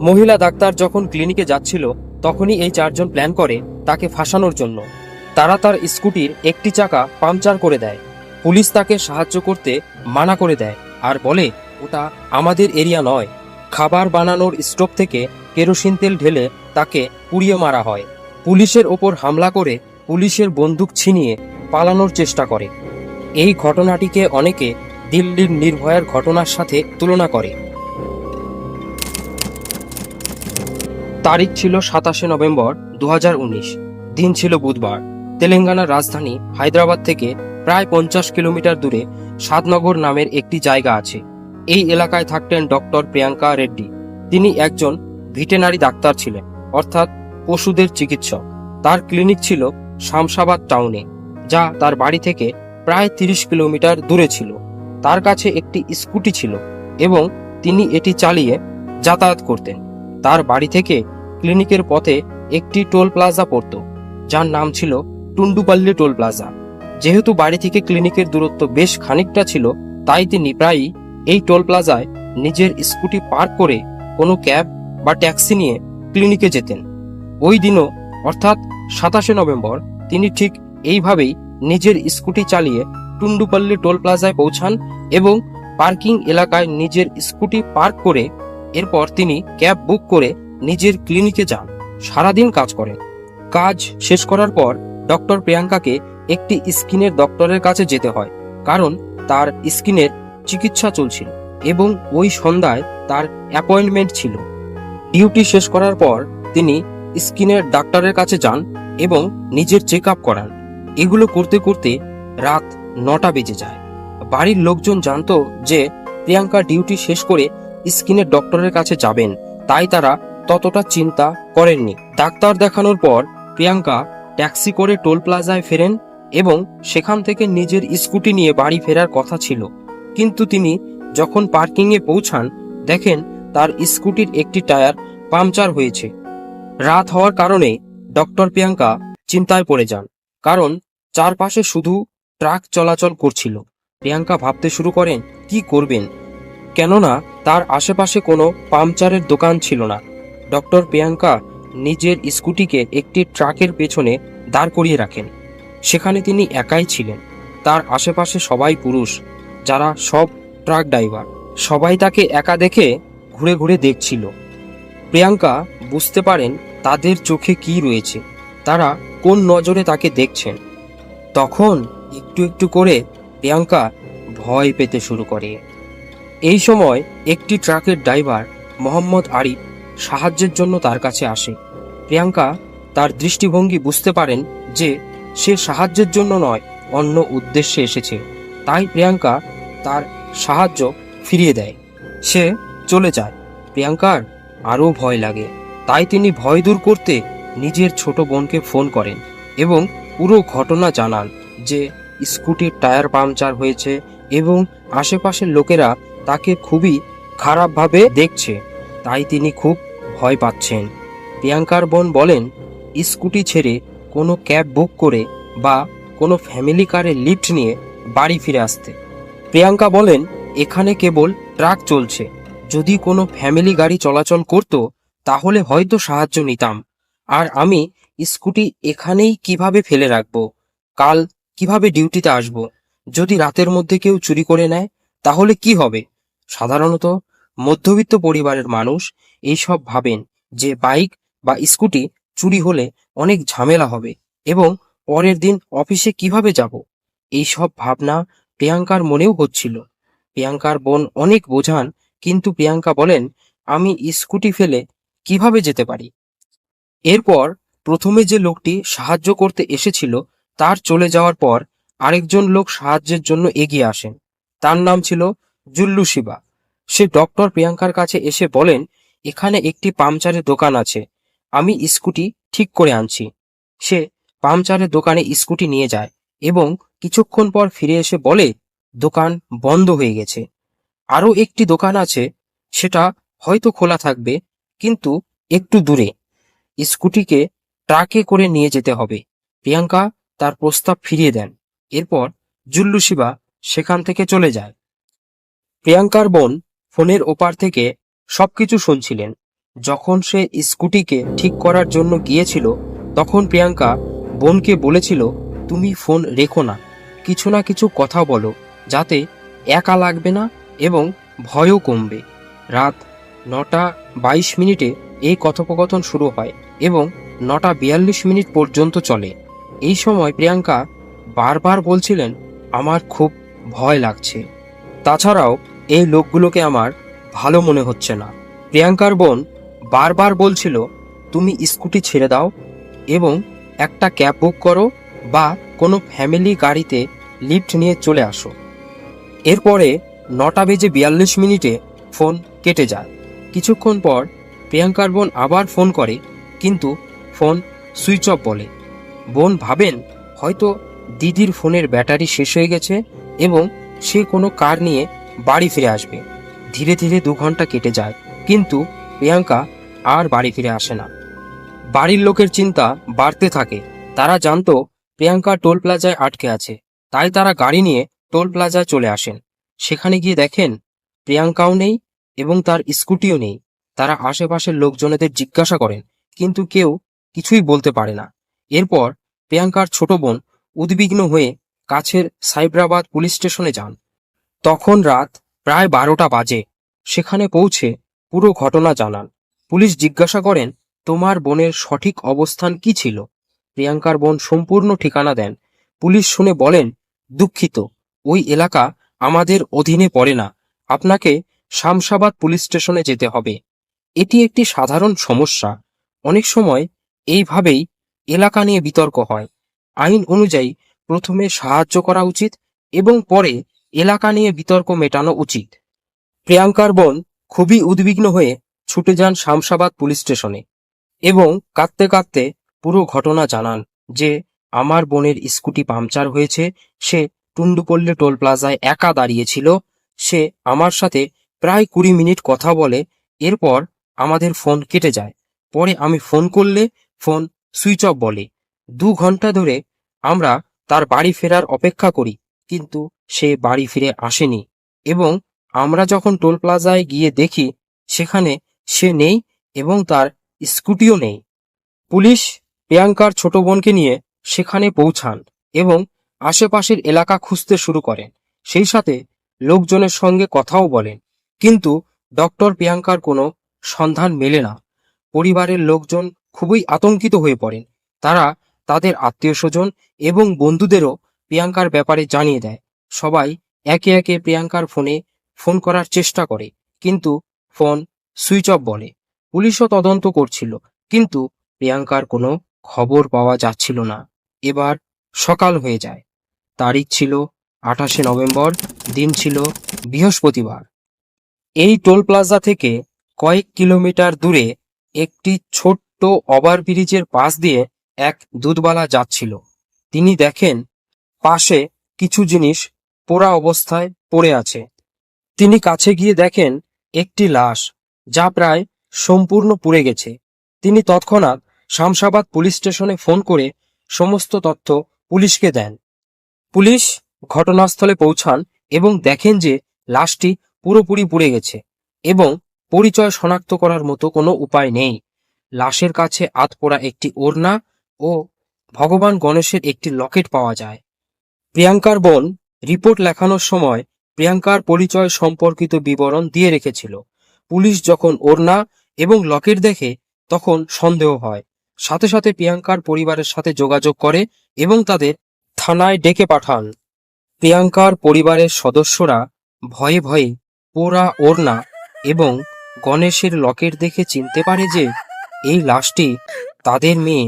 মহিলা ডাক্তার যখন ক্লিনিকে যাচ্ছিল, তখনই এই চারজন প্ল্যান করে তাকে ফাঁসানোর জন্য। তারা তার স্কুটির একটি চাকা পাংচার করে দেয়। পুলিশ তাকে সাহায্য করতে মানা করে দেয় আর বলে, ওটা আমাদের এরিয়া নয়। খাবার বানানোর স্টোভ থেকে কেরোসিন তেল ঢেলে তাকে পুড়িয়ে মারা হয়। পুলিশের ওপর হামলা করে পুলিশের বন্দুক ছিনিয়ে পালানোর চেষ্টা করে। এই ঘটনাটিকে অনেকে দিল্লির নির্ভয়ার ঘটনার সাথে তুলনা করে। তারিখ ছিল সাতাশে নভেম্বর দু হাজার উনিশ। দিন ছিল বুধবার। তেলেঙ্গানার রাজধানী হায়দ্রাবাদ থেকে প্রায় পঞ্চাশ কিলোমিটার দূরে সাদনগর নামের একটি জায়গা আছে। এই এলাকায় থাকতেন ডক্টর প্রিয়াঙ্কা রেড্ডি। তিনি একজন ভিটেনারি ডাক্তার ছিলেন, অর্থাৎ পশুদের চিকিৎসক। তার ক্লিনিক ছিল শামসাবাদ টাউনে, যা তার বাড়ি থেকে প্রায় তিরিশ কিলোমিটার দূরে ছিল। তার কাছে একটি স্কুটি ছিল এবং তিনি এটি চালিয়ে যাতায়াত করতেন। তার বাড়ি থেকে ক্লিনিকের পথে একটি টোল প্লাজা পড়ত, যার নাম ছিল টুন্ডুপাল্লি টোল প্লাজা। যেহেতু বাড়ি থেকে ক্লিনিকের দূরত্ব বেশ খানিকটা ছিল, তাই তিনি প্রায়ই এই টোল প্লাজায় নিজের স্কুটি পার্ক করে কোনো ক্যাব বা ট্যাক্সি নিয়ে ক্লিনিকে যেতেন। ওই দিনও, অর্থাৎ সাতাশে নভেম্বর, তিনি ঠিক এইভাবেই নিজের স্কুটি চালিয়ে টুন্ডুপাল্লি টোল প্লাজায় পৌঁছান এবং পার্কিং এলাকায় নিজের স্কুটি পার্ক করে এরপর তিনি ক্যাব বুক করে নিজের ক্লিনিকে যান। সারাদিন কাজ করেন। কাজ শেষ করার পর ডক্টর প্রিয়াঙ্কাকে একটি স্কিনের ডক্টরের কাছে যেতে হয়, কারণ তার স্কিনের চিকিৎসা চলছিল এবং ওই সন্ধ্যায় তার অ্যাপয়েন্টমেন্ট ছিল। ডিউটি শেষ করার পর তিনি স্কিনের ডাক্তারের কাছে যান এবং নিজের চেক আপ করান। এগুলো করতে করতে রাত নটা বেজে যায়। বাড়ির লোকজন জানতো যে প্রিয়াঙ্কা ডিউটি শেষ করে স্কিনের ডক্টরের কাছে যাবেন। তাই তারা ততটা চিন্তা করেননি। ডাক্তার দেখানোর পর প্রিয়াঙ্কা ট্যাক্সি করে টোল প্লাজায় ফেরেন এবং সেখান থেকে নিজের স্কুটি নিয়ে বাড়ি ফেরার কথা ছিল। কিন্তু তিনি যখন পার্কিংয়ে পৌঁছান, দেখেন তার স্কুটির একটি টায়ার পাংচার হয়েছে। রাত হওয়ার কারণে ডক্টর প্রিয়াঙ্কা চিন্তায় পড়ে যান, কারণ চারপাশে শুধু ট্রাক চলাচল করছিল। প্রিয়াঙ্কা ভাবতে শুরু করেন, কি করবেন? কেননা তার আশেপাশে কোনো পাংচারের দোকান ছিল না। ডক্টর প্রিয়াঙ্কা নিজের স্কুটিকে একটি ট্রাকের পেছনে দাঁড় করিয়ে রাখেন। সেখানে তিনি একাই ছিলেন। তার আশেপাশে সবাই পুরুষ, যারা সব ট্রাক ড্রাইভার। সবাই তাকে একা দেখে ঘুরে ঘুরে দেখছিল। প্রিয়াঙ্কা বুঝতে পারেন তাদের চোখে কি রয়েছে, তারা কোন নজরে তাকে দেখছেন। তখন একটু একটু করে প্রিয়াঙ্কা ভয় পেতে শুরু করে। এই সময় একটি ট্রাকের ড্রাইভার মোহাম্মদ আরিফ সাহায্যের জন্য তার কাছে আসে। প্রিয়াঙ্কা তার দৃষ্টিভঙ্গি বুঝতে পারেন যে সে সাহায্যের জন্য নয়, অন্য উদ্দেশ্যে এসেছে। তাই প্রিয়াঙ্কা তার সাহায্য ফিরিয়ে দেয়। সে চলে যায়। প্রিয়াঙ্কার আরও ভয় লাগে। তাই তিনি ভয় দূর করতে নিজের ছোট বোনকে ফোন করেন এবং পুরো ঘটনা জানান যে স্কুটির টায়ার পাংচার হয়েছে এবং আশেপাশের লোকেরা তাকে খুবই খারাপভাবে দেখছে। তাই তিনি খুব ভয় পাচ্ছেন। প্রিয়াঙ্কার বোন বলেন, স্কুটি ছেড়ে কোনো ক্যাব বুক করে বা কোনো ফ্যামিলি কারে লিফট নিয়ে বাড়ি ফিরে আসতে। প্রিয়াঙ্কা বলেন, এখানে কেবল ট্রাক চলছে। যদি কোনো ফ্যামিলি গাড়ি চলাচল করত, তাহলে হয়তো সাহায্য নিতাম। আর আমি স্কুটি এখানেই কীভাবে ফেলে রাখব? কাল কীভাবে ডিউটিতে আসব? যদি রাতের মধ্যে কেউ চুরি করে নেয়, তাহলে কি হবে? সাধারণত মধ্যবিত্ত পরিবারের মানুষ এইসব ভাবেন যে বাইক বা স্কুটি চুরি হলে অনেক ঝামেলা হবে এবং পরের দিন অফিসে কীভাবে যাব? এই সব ভাবনা প্রিয়াঙ্কার মনেও হচ্ছিল। প্রিয়াঙ্কার বোন অনেক বোঝান, কিন্তু প্রিয়াঙ্কা বলেন, আমি স্কুটি ফেলে কীভাবে যেতে পারি? এরপর প্রথমে যে লোকটি সাহায্য করতে এসেছিল, তার চলে যাওয়ার পর আরেকজন লোক সাহায্যের জন্য এগিয়ে আসেন। তার নাম ছিল জুল্লু শিবা। সে ডক্টর প্রিয়াঙ্কার কাছে এসে বলেন, এখানে একটি পাংচারের দোকান আছে। আমি স্কুটি ঠিক করে আনছি। সে পামচারের দোকানে স্কুটি নিয়ে যায় এবং কিছুক্ষণ পর ফিরে এসে বলে, দোকান বন্ধ হয়ে গেছে। আরও একটি দোকান আছে, সেটা হয়তো খোলা থাকবে, কিন্তু একটু দূরে। স্কুটিকে ট্রাকে করে নিয়ে যেতে হবে। প্রিয়াঙ্কা তার প্রস্তাব ফিরিয়ে দেন। এরপর জুল্লুশিবা সেখান থেকে চলে যায়। প্রিয়াঙ্কার বোন ফোনের ওপার থেকে সবকিছু শুনছিলেন। যখন সে স্কুটিকে ঠিক করার জন্য গিয়েছিল, তখন প্রিয়াঙ্কা বোনকে বলেছিল, তুমি ফোন রেখো না, কিছু না কিছু কথা বলো, যাতে একা লাগবে না এবং ভয়ও কমবে। রাত নটা বাইশ মিনিটে এই কথোপকথন শুরু হয় এবং নটা বিয়াল্লিশ মিনিট পর্যন্ত চলে। এই সময় প্রিয়াঙ্কা বারবার বলছিলেন, আমার খুব ভয় লাগছে। তাছাড়াও এই লোকগুলোকে আমার ভালো মনে হচ্ছে না। প্রিয়াঙ্কার বোন বারবার বলছিল, তুমি স্কুটি ছেড়ে দাও এবং একটা ক্যাব বুক করো বা কোনো ফ্যামিলি গাড়িতে লিফট নিয়ে চলে আসো। এরপরে নটা বেজে বিয়াল্লিশ মিনিটে ফোন কেটে যায়। কিছুক্ষণ পর প্রিয়াঙ্কার বোন আবার ফোন করে, কিন্তু ফোন সুইচ অফ বলে। বোন ভাবেন, হয়তো দিদির ফোনের ব্যাটারি শেষ হয়ে গেছে এবং সে কোনো কার নিয়ে বাড়ি ফিরে আসবে। ধীরে ধীরে দু ঘণ্টা কেটে যায়। কিন্তু প্রিয়াঙ্কা আর বাড়ি ফিরে আসে না। বাড়ির লোকের চিন্তা বাড়তে থাকে। তারা জানতো প্রিয়াঙ্কা টোল প্লাজায় আটকে আছে। তাই তারা গাড়ি নিয়ে টোল প্লাজায় চলে আসেন। সেখানে গিয়ে দেখেন প্রিয়াঙ্কাও নেই এবং তার স্কুটিও নেই। তারা আশেপাশের লোকজনেদের জিজ্ঞাসা করেন, কিন্তু কেউ কিছুই বলতে পারে না। এরপর প্রিয়াঙ্কার ছোট বোন উদ্বিগ্ন হয়ে কাছের সাইবরাবাদ পুলিশ স্টেশনে যান। তখন রাত প্রায় বারোটা বাজে। সেখানে পৌঁছে পুরো ঘটনা জানান। পুলিশ জিজ্ঞাসা করেন, তোমার বোনের সঠিক অবস্থান কি ছিল? প্রিয়াঙ্কার বোন সম্পূর্ণ ঠিকানা দেন। পুলিশ শুনে বলেন, দুঃখিত, ওই এলাকা আমাদের অধীনে পড়ে না। আপনাকে শামশাবাদ পুলিশ স্টেশনে যেতে হবে। এটি একটি সাধারণ সমস্যা। অনেক সময় এইভাবেই এলাকা নিয়ে বিতর্ক হয়। আইন অনুযায়ী প্রথমে সাহায্য করা উচিত এবং পরে এলাকা নিয়ে বিতর্ক মেটানো উচিত। প্রিয়াঙ্কার বোন খুবই উদ্বিগ্ন হয়ে ছুটে যান শামশাবাদ পুলিশ স্টেশনে এবং কাঁদতে কাঁদতে পুরো ঘটনা জানান যে, আমার বোনের স্কুটি পাংচার হয়েছে, সে টুন্ডুপল্লী টোল প্লাজায় একা দাঁড়িয়েছিল সে আমার সাথে প্রায় কুড়ি মিনিট কথা বলে, এরপর আমাদের ফোন কেটে যায়। পরে আমি ফোন করলে ফোন সুইচ অফ বলে। দু ঘণ্টা ধরে আমরা তার বাড়ি ফেরার অপেক্ষা করি, কিন্তু সে বাড়ি ফিরে আসেনি এবং আমরা যখন টোল প্লাজায় গিয়ে দেখি, সেখানে সে নেই এবং তার স্কুটিও নেই। পুলিশ প্রিয়াঙ্কার ছোট বোনকে নিয়ে সেখানে পৌঁছান এবং আশেপাশের এলাকা খুঁজতে শুরু করেন। সেই সাথে লোকজনের সঙ্গে কথাও বলেন। কিন্তু ডক্টর প্রিয়াঙ্কার কোনো সন্ধান মেলে না। পরিবারের লোকজন খুবই আতঙ্কিত হয়ে পড়েন। তারা তাদের আত্মীয় স্বজন এবং বন্ধুদেরও প্রিয়াঙ্কার ব্যাপারে জানিয়ে দেয়। সবাই একে একে প্রিয়াঙ্কার ফোনে ফোন করার চেষ্টা করে, কিন্তু ফোন সুইচ অফ বলে। পুলিশও তদন্ত করছিল, কিন্তু প্রিয়াঙ্কার কোনো খবর পাওয়া যাচ্ছিল না। এবার সকাল হয়ে যায়। তারিখ ছিল আঠাশে নভেম্বর, দিন ছিল বৃহস্পতিবার। এই টোল প্লাজা থেকে কয়েক কিলোমিটার দূরে একটি ছোট্ট ওভারব্রিজের পাশ দিয়ে এক দুধবালা যাচ্ছিল। তিনি দেখেন পাশে কিছু জিনিস পোড়া অবস্থায় পড়ে আছে। তিনি কাছে গিয়ে দেখেন একটি লাশ, যা প্রায় সম্পূর্ণ পুড়ে গেছে। তিনি তৎক্ষণাৎ শামশাবাদ পুলিশ স্টেশনে ফোন করে সমস্ত তথ্য পুলিশকে দেন। পুলিশ ঘটনাস্থলে পৌঁছান এবং দেখেন যে লাশটি পুরোপুরি পুড়ে গেছে এবং পরিচয় শনাক্ত করার মতো কোনো উপায় নেই। লাশের কাছে আতপোড়া একটি ওড়না ও ভগবান গণেশের একটি লকেট পাওয়া যায়। প্রিয়াঙ্কার বোন রিপোর্ট লেখানোর সময় প্রিয়াঙ্কার পরিচয় সম্পর্কিত বিবরণ দিয়ে রেখেছিল। পুলিশ যখন ওড়না এবং লকেট দেখে, তখন সন্দেহ হয়। সাথে সাথে প্রিয়াঙ্কার পরিবারের সাথে যোগাযোগ করে এবং তাদের থানায় ডেকে পাঠান। প্রিয়াঙ্কার পরিবারের সদস্যরা ভয়ে ভয়ে পোড়া ওড়না এবং গণেশের লকেট দেখে চিনতে পারে যে এই লাশটি তাদের মেয়ে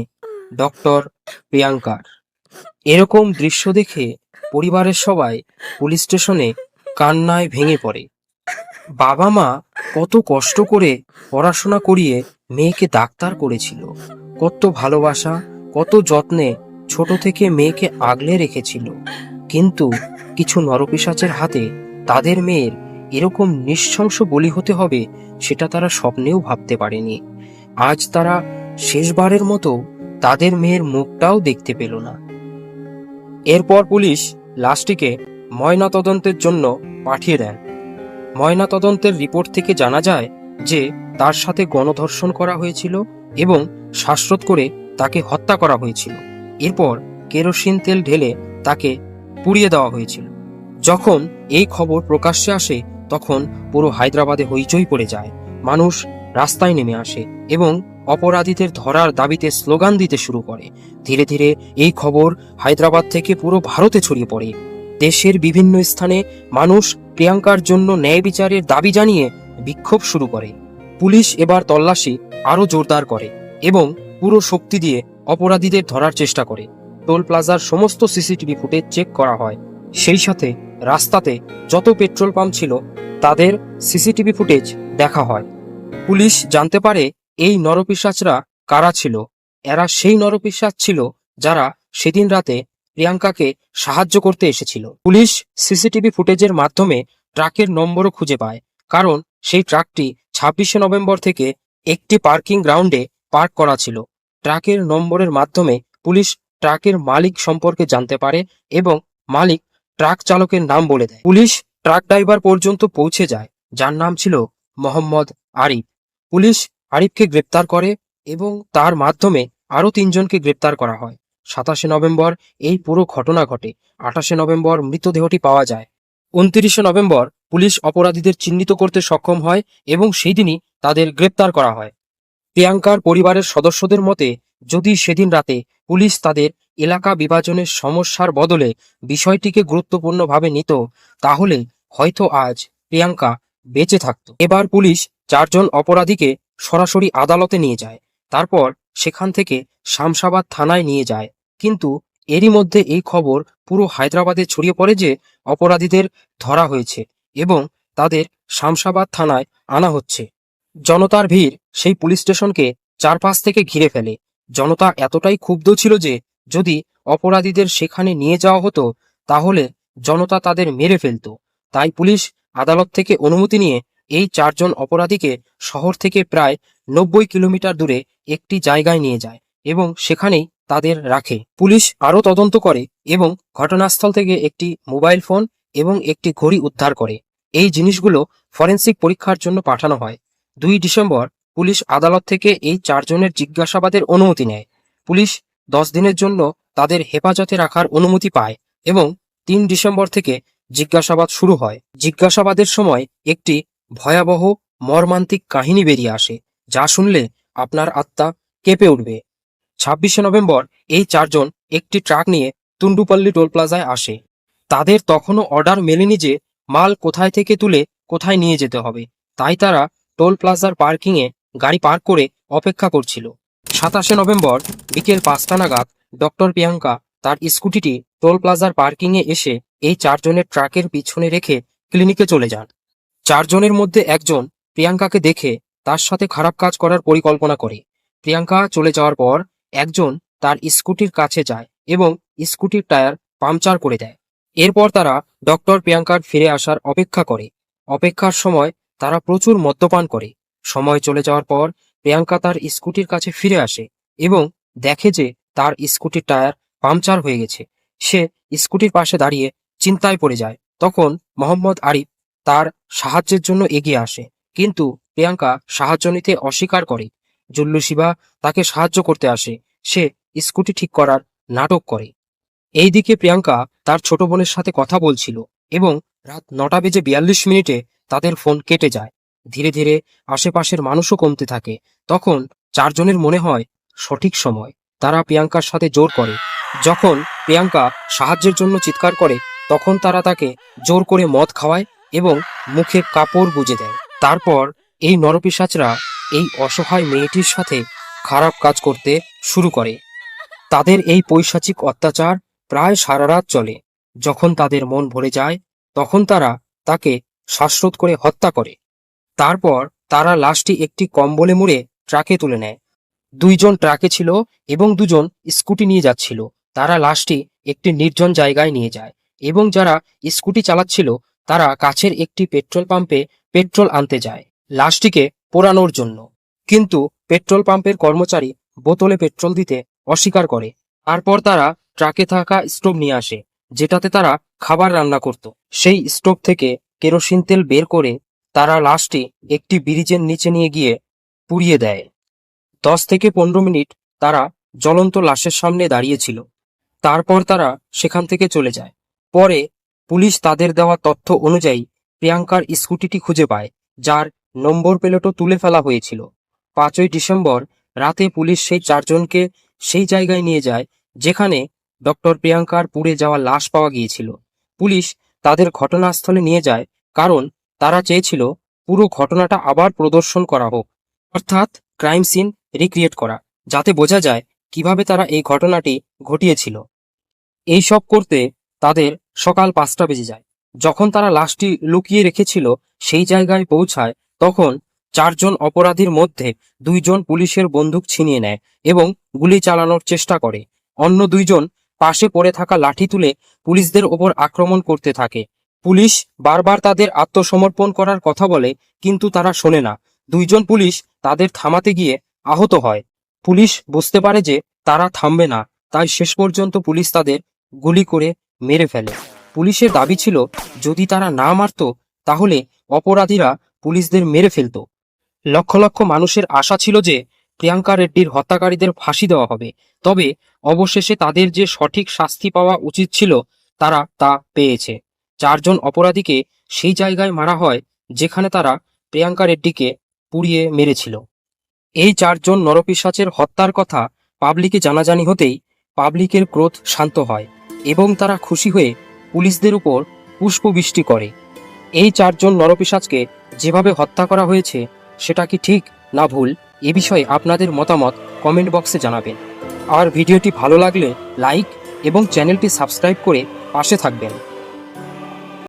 ডক্টর প্রিয়াঙ্কার। এরকম দৃশ্য দেখে পরিবারের সবাই পুলিশ স্টেশনে কান্নায় ভেঙে পড়ে। বাবা মা কত কষ্ট করে পড়াশোনা করিয়ে মেয়েকে ডাক্তার করেছিল। কত ভালোবাসা, কত যত্নে ছোট থেকে মেয়েকে আগলে রেখেছিল। কিন্তু কিছু নরপিসাচের হাতে তাদের মেয়ের এরকম নিঃশংস বলি হতে হবে সেটা তারা স্বপ্নেও ভাবতে পারেনি। আজ তারা শেষবারের মতো তাদের মেয়ের মুখটাও দেখতে পেল না। এরপর পুলিশ লাশটিকে ময়নাতদন্তের জন্য পাঠিয়ে দেন। ময়নাতদন্তের রিপোর্ট থেকে জানা যায় যে তার সাথে গণধর্ষণ করা হয়েছিল এবং শ্বাসরোধ করে তাকে হত্যা করা হয়েছিল। এরপর কেরোসিন তেল ঢেলে তাকে পুড়িয়ে দেওয়া হয়েছিল। যখন এই খবর প্রকাশ্যে আসে, তখন পুরো হায়দ্রাবাদে হইচই পড়ে যায়। মানুষ রাস্তায় নেমে আসে এবং অপরাধীদের ধরার দাবিতে স্লোগান দিতে শুরু করে। ধীরে ধীরে এই খবর হায়দ্রাবাদ থেকে পুরো ভারতে ছড়িয়ে পড়ে। দেশের বিভিন্ন স্থানে মানুষ প্রিয়াঙ্কার জন্য ন্যায় বিচারের দাবি জানিয়ে বিক্ষোভ শুরু করে। পুলিশ এবার তল্লাশি আরও জোরদার করে এবং পুরো শক্তি দিয়ে অপরাধীদের ধরার চেষ্টা করে। টোল প্লাজার সমস্ত সিসিটিভি ফুটেজ চেক করা হয়। সেই সাথে রাস্তাতে যত পেট্রোল পাম্প ছিল, তাদের সিসিটিভি ফুটেজ দেখা হয়। পুলিশ জানতে পারে এই নরপিশাচরা কারা ছিল? এরা সেই নরপিশাচ ছিল যারা সেদিন রাতে প্রিয়াঙ্কাকে সাহায্য করতে এসেছিল। পুলিশ সিসিটিভি ফুটেজের মাধ্যমে ট্রাকের নম্বরও খুঁজে পায়, কারণ সেই ট্রাকটি ছাব্বিশে নভেম্বর থেকে একটি পার্কিং গ্রাউন্ডে পার্ক করা ছিল। ট্রাকের নম্বরের মাধ্যমে পুলিশ ট্রাকের মালিক সম্পর্কে জানতে পারে এবং মালিক ট্রাক চালকের নাম বলে দেয়। পুলিশ ট্রাক ড্রাইভার পর্যন্ত পৌঁছে যায়, যার নাম ছিল মোহাম্মদ আরিফ। পুলিশ আরিফকে গ্রেপ্তার করে এবং তার মাধ্যমে আরও তিনজনকে গ্রেপ্তার করা হয়। সাতাশে নভেম্বর এই পুরো ঘটনা ঘটে। আঠাশে নভেম্বর মৃতদেহটি পাওয়া যায়। উনত্রিশে নভেম্বর পুলিশ অপরাধীদের চিহ্নিত করতে সক্ষম হয় এবং সেই দিনই তাদের গ্রেপ্তার করা হয়। প্রিয়াঙ্কার পরিবারের সদস্যদের মতে, যদি সেদিন রাতে পুলিশ তাদের এলাকা বিভাজনের সমস্যার বদলে বিষয়টিকে গুরুত্বপূর্ণভাবে নিত, তাহলে হয়তো আজ প্রিয়াঙ্কা বেঁচে থাকত। এবার পুলিশ চারজন অপরাধীকে সরাসরি আদালতে নিয়ে যায়। তারপর সেখান থেকে শামসাবাদ থানায় নিয়ে যায়। কিন্তু এরই মধ্যে এই খবর পুরো হায়দ্রাবাদে ছড়িয়ে পড়ে যে অপরাধীদের ধরা হয়েছে এবং তাদের শামসাবাদ থানায় আনা হচ্ছে। জনতার ভিড় সেই পুলিশ স্টেশনকে চারপাশ থেকে ঘিরে ফেলে। জনতা এতটাই ক্ষুব্ধ ছিল যে যদি অপরাধীদের সেখানে নিয়ে যাওয়া হতো, তাহলে জনতা তাদের মেরে ফেলতো। তাই পুলিশ আদালত থেকে অনুমতি নিয়ে এই চারজন অপরাধীকে শহর থেকে প্রায় নব্বই কিলোমিটার দূরে একটি জায়গায় নিয়ে যায় এবং সেখানেই তাদের রাখে। পুলিশ আরও তদন্ত করে এবং ঘটনাস্থল থেকে একটি মোবাইল ফোন এবং একটি ঘড়ি উদ্ধার করে। এই জিনিসগুলো ফরেন্সিক পরীক্ষার জন্য পাঠানো হয়। দুই ডিসেম্বর পুলিশ আদালত থেকে এই চারজনের জিজ্ঞাসাবাদের অনুমতি নেয়। পুলিশ দশ দিনের জন্য তাদের হেফাজতে রাখার অনুমতি পায় এবং তিন ডিসেম্বর থেকে জিজ্ঞাসাবাদ শুরু হয়। জিজ্ঞাসাবাদের সময় একটি ভয়াবহ, মর্মান্তিক কাহিনী বেরিয়ে আসে, যা শুনলে আপনার আত্মা কেঁপে উঠবে। ছাব্বিশে নভেম্বর এই চারজন একটি ট্রাক নিয়ে তুন্ডুপল্লী টোল প্লাজায় আসে। তাদের তখনও অর্ডার মেলেনি যে মাল কোথায় থেকে তুলে কোথায় নিয়ে যেতে হবে। তাই তারা টোল প্লাজার পার্কিংয়ে গাড়ি পার্ক করে অপেক্ষা করছিল। সাতাশে নভেম্বর বিকেল পাঁচটা নাগাদ ডক্টর প্রিয়াঙ্কা তার স্কুটিটি টোল প্লাজার পার্কিংয়ে এসে এই চারজনের ট্রাকের পিছনে রেখে ক্লিনিকে চলে যান। চারজনের মধ্যে একজন প্রিয়াঙ্কাকে দেখে তার সাথে খারাপ কাজ করার পরিকল্পনা করে। প্রিয়াঙ্কা চলে যাওয়ার পর একজন তার স্কুটির কাছে যায় এবং স্কুটির টায়ার পাংচার করে দেয়। এরপর তারা ডক্টর প্রিয়াঙ্কার ফিরে আসার অপেক্ষা করে। অপেক্ষার সময় তারা প্রচুর মদ্যপান করে। সময় চলে যাওয়ার পর প্রিয়াঙ্কা তার স্কুটির কাছে ফিরে আসে এবং দেখে যে তার স্কুটির টায়ার পাংচার হয়ে গেছে। সে স্কুটির পাশে দাঁড়িয়ে চিন্তায় পড়ে যায়। তখন মোহাম্মদ আরিফ তার সাহায্যের জন্য এগিয়ে আসে। কিন্তু প্রিয়াঙ্কা সাহায্য নিতে অস্বীকার করে। জুল্লু শিবা তাকে সাহায্য করতে আসে। সে স্কুটি ঠিক করার নাটক করে। এইদিকে প্রিয়াঙ্কা তার ছোট বোনের সাথে কথা বলছিল এবং রাত নটা বেজে বিয়াল্লিশ মিনিটে তাদের ফোন কেটে যায়। ধীরে ধীরে আশেপাশের মানুষও কমতে থাকে। তখন চারজনের মনে হয় সঠিক সময়। তারা প্রিয়াঙ্কার সাথে জোর করে। যখন প্রিয়াঙ্কা সাহায্যের জন্য চিৎকার করে, তখন তারা তাকে জোর করে মদ খাওয়ায় এবং মুখে কাপড় গুজে দেয়। তারপর এই নরপিসাচরা এই অসহায় মেয়েটির সাথে খারাপ কাজ করতে শুরু করে। তাদের এই পৈশাচিক অত্যাচার প্রায় সারা রাত চলে। যখন তাদের মন ভরে যায়, তখন তারা তাকে শ্বাসরোধ করে হত্যা করে। তারপর তারা লাশটি একটি কম্বলে মুড়ে ট্রাকে তুলে নেয়। দুইজন ট্রাকে ছিল এবং দুজন স্কুটি নিয়ে যাচ্ছিল। তারা লাশটি একটি নির্জন জায়গায় নিয়ে যায় এবং যারা স্কুটি চালাচ্ছিল তারা কাছের একটি পেট্রোল পাম্পে পেট্রোল আনতে যায়, লাশটিকে পোড়ানোর জন্য। কিন্তু পেট্রোল পাম্পের কর্মচারী বোতলে পেট্রোল দিতে অস্বীকার করে। তারপর তারা ট্রাকে থাকা স্টোভ নিয়ে আসে, যেটাতে তারা খাবার রান্না করত। সেই স্টোভ থেকে কেরোসিন তেল বের করে তারা লাশটি একটি ব্রিজের নিচে নিয়ে গিয়ে পুড়িয়ে দেয়। দশ থেকে পনেরো মিনিট তারা জ্বলন্ত লাশের সামনে দাঁড়িয়েছিল তারপর তারা সেখান থেকে চলে যায়। পরে পুলিশ তাদের দেওয়া তথ্য অনুযায়ী প্রিয়াঙ্কার স্কুটিটি খুঁজে পায়, যার নম্বর প্লেটও তুলে ফেলা হয়েছিল। পাঁচই ডিসেম্বর রাতে পুলিশ সেই চারজনকে সেই জায়গায় নিয়ে যায়, যেখানে ডক্টর প্রিয়াঙ্কার পুড়ে যাওয়া লাশ পাওয়া গিয়েছিল। পুলিশ তাদের ঘটনাস্থলে নিয়ে যায়, কারণ তারা চেয়েছিল পুরো ঘটনাটা আবার প্রদর্শন করা হোক, অর্থাৎ ক্রাইম সিন রিক্রিয়েট করা, যাতে বোঝা যায় কীভাবে তারা এই ঘটনাটি ঘটিয়েছিল। এই সব করতে তাদের সকাল পাঁচটা বেজে যায়। যখন তারা লাশটি লুকিয়ে রেখেছিল সেই জায়গায় পৌঁছায়, তখন চারজন অপরাধীর মধ্যে দুইজন পুলিশের বন্দুক ছিনিয়ে নেয় এবং গুলি চালানোর চেষ্টা করে। অন্য দুইজন পাশে পড়ে থাকা লাঠি তুলে পুলিশদের ওপর আক্রমণ করতে থাকে। পুলিশ বারবার তাদের আত্মসমর্পণ করার কথা বলে, কিন্তু তারা শোনে না। দুইজন পুলিশ তাদের থামাতে গিয়ে আহত হয়। পুলিশ বুঝতে পারে যে তারা থামবে না, তাই শেষ পর্যন্ত পুলিশ তাদের গুলি করে মেরে ফেলে। পুলিশের দাবি ছিল, যদি তারা না মারত, তাহলে অপরাধীরা পুলিশদের মেরে ফেলতো। লক্ষ লক্ষ মানুষের আশা ছিল যে প্রিয়াঙ্কা রেড্ডির হত্যাকারীদের ফাঁসি দেওয়া হবে। তবে অবশেষে তাদের যে সঠিক শাস্তি পাওয়া উচিত ছিল, তারা তা পেয়েছে। চারজন অপরাধীকে সেই জায়গায় মারা হয়, যেখানে তারা প্রিয়াঙ্কা রেড্ডিকে পুড়িয়ে মেরেছিল। এই চারজন নরপিশাচের হত্যার কথা পাবলিকে জানাজানি হতেই পাবলিকের ক্রোধ শান্ত হয়। এবং তারা খুশি হয়ে পুলিশদের উপর পুষ্পবৃষ্টি করে। এই চারজন নরপিসাজকে যেভাবে হত্যা করা হয়েছে, সেটা কি ঠিক না ভুল? এ বিষয়ে আপনাদের মতামত কমেন্ট বক্সে জানাবেন। আর ভিডিওটি ভালো লাগলে লাইক এবং চ্যানেলটি সাবস্ক্রাইব করে পাশে থাকবেন।